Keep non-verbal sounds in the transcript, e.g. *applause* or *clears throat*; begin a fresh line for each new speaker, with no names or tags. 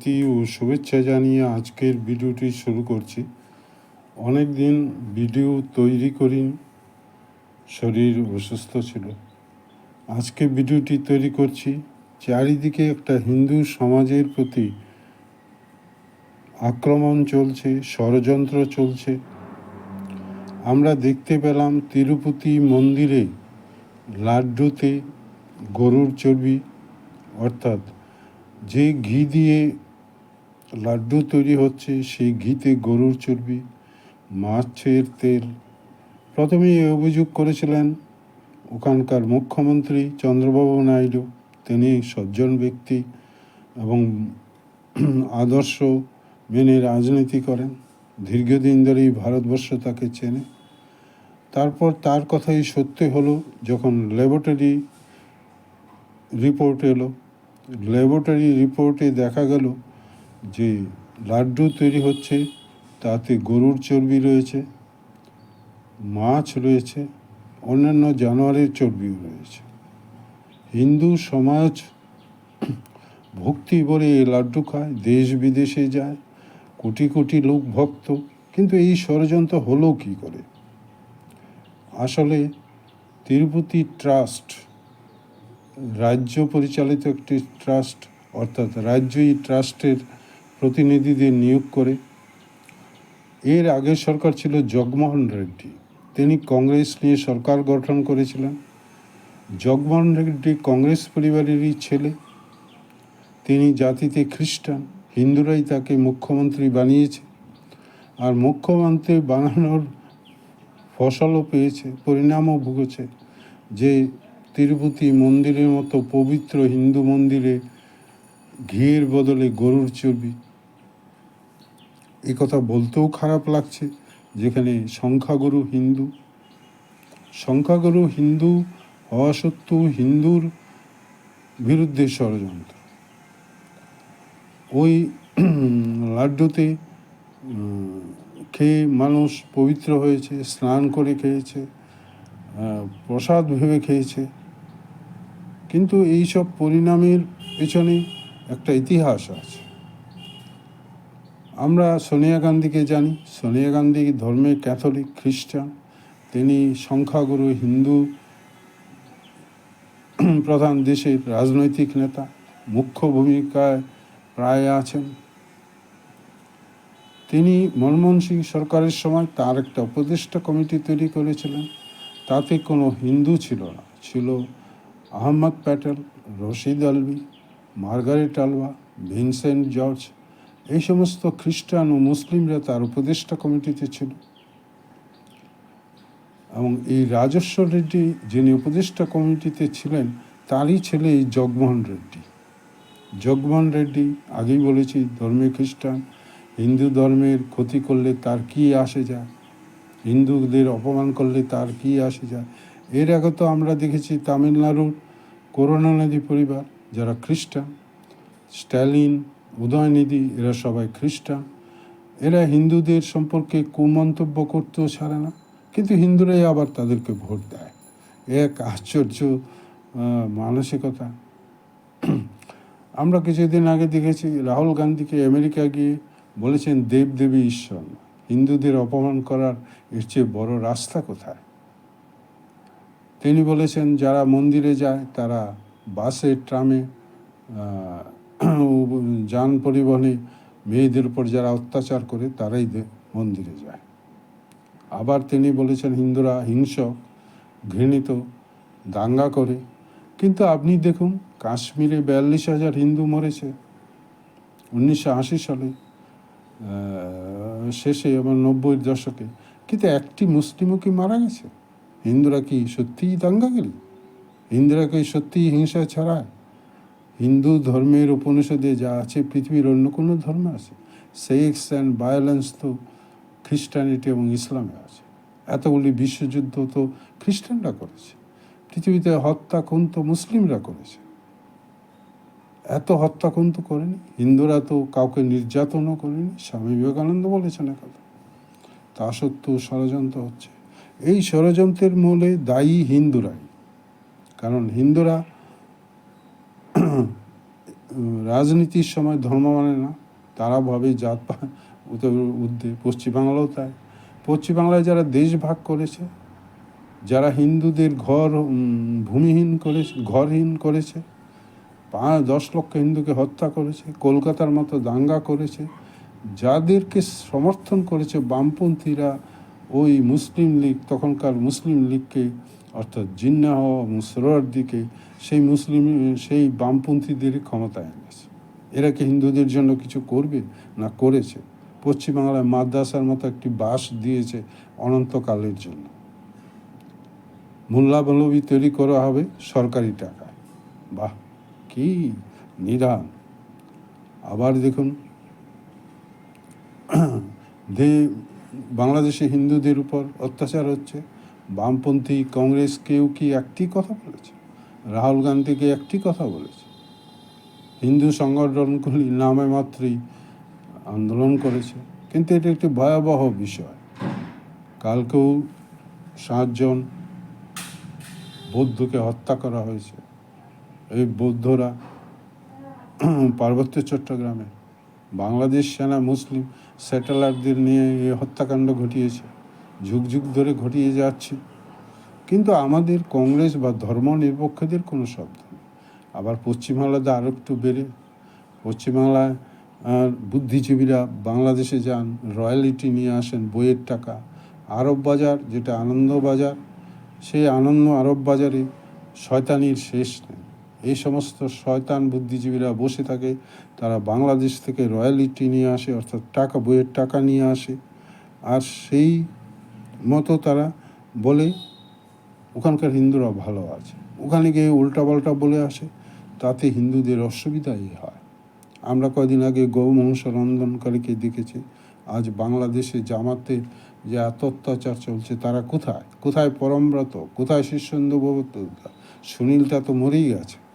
প্রীতি ও শুভেচ্ছা জানিয়ে আজকের ভিডিওটি শুরু করছি। অনেক দিন ভিডিও তৈরি করিনি, শরীর অসুস্থ ছিল। আজকে ভিডিওটি তৈরি করছি, চারিদিকে একটা হিন্দু সমাজের প্রতি আক্রমণ চলছে, ষড়যন্ত্র চলছে। আমরা দেখতে পেলাম তিরুপতি মন্দিরে লাড্ডুতে গরুর চর্বি, অর্থাৎ যে ঘি দিয়ে লাড্ডু তৈরি হচ্ছে, সেই ঘিতে গরুর চর্বি, মাছের তেল। প্রথমে অভিযোগ করেছিলেন ওখানকার মুখ্যমন্ত্রী চন্দ্রবাবু নাইডু। তিনি সজ্জন ব্যক্তি এবং আদর্শ মেনে রাজনীতি করেন। দীর্ঘদিন ধরেই ভারতবর্ষ তাকে চেনে। তারপর তার কথাই সত্যি হলো, যখন ল্যাবরেটরি রিপোর্ট এলো। ল্যাবরেটরি রিপোর্টে দেখা গেল যে লাড্ডু তৈরি হচ্ছে, তাতে গরুর চর্বি রয়েছে, মাছ রয়েছে, অন্যান্য জানোয়ারের চর্বিও রয়েছে। হিন্দু সমাজ ভক্তি বলে এই লাড্ডু খায়, দেশ বিদেশে যায়, কোটি কোটি লোক ভক্ত, কিন্তু এই ষড়যন্ত্র হলো কী করে? আসলে তিরুপতি ট্রাস্ট, রাজ্য পরিচালিত একটি ট্রাস্ট, অর্থাৎ রাজ্যই ট্রাস্টের প্রতিনিধিদের নিয়োগ করে। এর আগের সরকার ছিল জগমোহন রেড্ডি। তিনি কংগ্রেস নিয়ে সরকার গঠন করেছিলেন। জগমোহন রেড্ডি কংগ্রেস পরিবারেরই ছেলে। তিনি জাতিতে খ্রিস্টান, হিন্দুরাই তাকে মুখ্যমন্ত্রী বানিয়েছে। আর মুখ্যমন্ত্রী বানানোর ফসলও পেয়েছে, পরিণামও ভুগেছে যে তিরুপতি মন্দিরের মতো পবিত্র হিন্দু মন্দিরে ঘিয়ের বদলে গরুর চর্বি এ কথা বলতেও খারাপ লাগছে, যেখানে সংখ্যাগুরু হিন্দু। সংখ্যাগুরু হিন্দু হওয়া সত্ত্বেও হিন্দুর বিরুদ্ধে ষড়যন্ত্র। ওই লাড্ডুতে খেয়ে মানুষ পবিত্র হয়েছে, স্নান করে খেয়েছে প্রসাদ ভেবে খেয়েছে। কিন্তু এইসব পরিণামের পেছনে একটা ইতিহাস আছে। আমরা সোনিয়া গান্ধীকে জানি। সোনিয়া গান্ধী ধর্মে ক্যাথলিক, খ্রিস্টান। তিনি সংখ্যাগুরু হিন্দু প্রধান দেশের রাজনৈতিক নেতা। মুখ্য ভূমিকায় প্রায় আছেন। তিনি মনমোহন সিং সরকারের সময় তার একটা উপদেষ্টা কমিটি তৈরি করেছিলেন। তাতে কোনো হিন্দু ছিল না। ছিল Ahmed Patel, Rashid Alvi, Margaret Alva, Vincent George এই সমস্ত খ্রিস্টান ও মুসলিমরা তার উপদেষ্টা কমিটিতে ছিল। এবং এই রাজস্ব রেড্ডি যিনি উপদেষ্টা কমিটিতে ছিলেন, তারই ছেলে এই জগমোহন রেড্ডি। জগমোহন রেড্ডি, আগেই বলেছি, ধর্মে খ্রিস্টান, হিন্দু ধর্মের ক্ষতি করলে তার কি আসে যায়? হিন্দুদের অপমান করলে তার কি আসে যায়? এর আগে তো আমরা দেখেছি তামিলনাড়ুর করুণানিধি পরিবার, যারা খ্রিস্টান, স্ট্যালিন উদয়নিধি, এরা সবাই খ্রিস্টান। এরা হিন্দুদের সম্পর্কে কুমন্তব্য করতেও ছাড়ে না, কিন্তু হিন্দুরাই আবার তাদেরকে ভোট দেয়। এক আশ্চর্য মানসিকতা। আমরা কিছুদিন আগে দেখেছি, রাহুল গান্ধীকে আমেরিকা গিয়ে বলেছেন, দেব দেবী ঈশ্বর হিন্দুদের অপমান করার এর চেয়ে বড় রাস্তা কোথায়? তিনি বলেছেন, যারা মন্দিরে যায়, তারা বাসে, ট্রামে যান পরিবহনে মেয়েদের উপর যারা অত্যাচার করে, তারাই মন্দিরে যায়। আবার তিনি বলেছেন, হিন্দুরা হিংসক, ঘৃণিত, দাঙ্গা করে। কিন্তু আপনি দেখুন, কাশ্মীরে বিয়াল্লিশ হাজার হিন্দু মরেছে। উনিশশো আশি সালে শেষে এবং নব্বইয়ের দশকে। কিন্তু একটি মুসলিমও কি মারা গেছে? হিন্দুরা কি সত্যিই দাঙ্গা দাঙ্গাগিরি? হিন্দুরা কি সত্যিই হিংসা ছড়ায়? হিন্দু ধর্মের উপনিষদে যা আছে, পৃথিবীর অন্য কোনো ধর্ম আছে, সেক্স অ্যান্ড ভায়োলেন্স তো খ্রিস্টানিটি এবং ইসলামে আছে। এতগুলি বিশ্বযুদ্ধ তো খ্রিস্টানরা করেছে, পৃথিবীতে হত্যা খুন তো মুসলিমরা করেছে। এত হত্যা খুন তো করেনি, হিন্দুরা তো কাউকে নির্যাতনও করেনি, স্বামী বিবেকানন্দ বলেছেন কথা। তা সত্ত্বেও ষড়যন্ত্র হচ্ছে। এই ষড়যন্ত্রের মূলে দায়ী হিন্দুরাই, কারণ হিন্দুরা *clears throat* রাজনীতির সময় ধর্ম মানে না। তারা ভাবে জাত উত্তর উদ্দে পশ্চিমবাংলাও তাই। পশ্চিমবাংলায় যারা দেশ ভাগ করেছে, যারা হিন্দুদের ঘর ভূমিহীন করেছে, ঘরহীন করেছে, পাঁচ, দশ লক্ষ হিন্দুকে হত্যা করেছে, কলকাতার মতো দাঙ্গা করেছে, যাদেরকে সমর্থন করেছে বামপন্থীরা, ওই মুসলিম লীগ, তখনকার মুসলিম লীগকে অর্থাৎ জিন্নাহ মুসরোয়ার দিকে সেই মুসলিম, সেই বামপন্থীদের ক্ষমতায় এনেছে এরা কি হিন্দুদের জন্য কিছু করবে না করেছে? পশ্চিমবাংলায় মাদ্রাসার মতো একটি বাস দিয়েছে অনন্তকালের জন্য। মোল্লা তৈরি করা হবে সরকারি টাকায়। বাহ, কি নিদান। আবার দেখুন যে বাংলাদেশে হিন্দুদের উপর অত্যাচার হচ্ছে। বামপন্থী কংগ্রেস কেউ কি একটি কথা বলেছে? রাহুল গান্ধীকে একটি কথা বলেছে? হিন্দু সংগঠনগুলি নামে মাত্রই আন্দোলন করেছে। কিন্তু এটা একটি ভয়াবহ বিষয়। কালকেও সাতজন বৌদ্ধকে হত্যা করা হয়েছে। এই বৌদ্ধরা পার্বত্য চট্টগ্রামে বাংলাদেশ সেনা মুসলিম স্যাটেলাইটদের নিয়ে এই হত্যাকাণ্ড ঘটিয়েছে। যুগ যুগ ধরে ঘটিয়ে যাচ্ছে। কিন্তু আমাদের কংগ্রেস বা ধর্ম নিরপেক্ষদের কোনো শব্দ নেই। আবার পশ্চিমবাংলাতে আরও একটু বেড়ে। পশ্চিমবাংলায় বুদ্ধিজীবীরা বাংলাদেশে যান, রয়্যালিটি নিয়ে আসেন, বইয়ের টাকা। আরব বাজার, যেটা আনন্দ বাজার, সেই আনন্দ আরব বাজারে শয়তানির শেষ নেই। এই সমস্ত শয়তান বুদ্ধিজীবীরা বসে থাকে, তারা বাংলাদেশ থেকে রয়্যালিটি নিয়ে আসে, অর্থাৎ টাকা, বইয়ের টাকা নিয়ে আসে। আর সেই মতো তারা বলে, ওখানকার হিন্দুরা ভালো আছে। ওখানে গিয়ে উল্টাপাল্টা বলে আসে, তাতে হিন্দুদের অসুবিধাই হয়। আমরা কদিন আগে গৌমংস রন্ধনকারীকে দেখেছি, আজ বাংলাদেশে জামাতে যে এত অত্যাচার চলছে, তারা কোথায়? কোথায় পরমব্রত? কোথায় শিষ্যেন্দু সুনীলটা তো মরেই গেছে।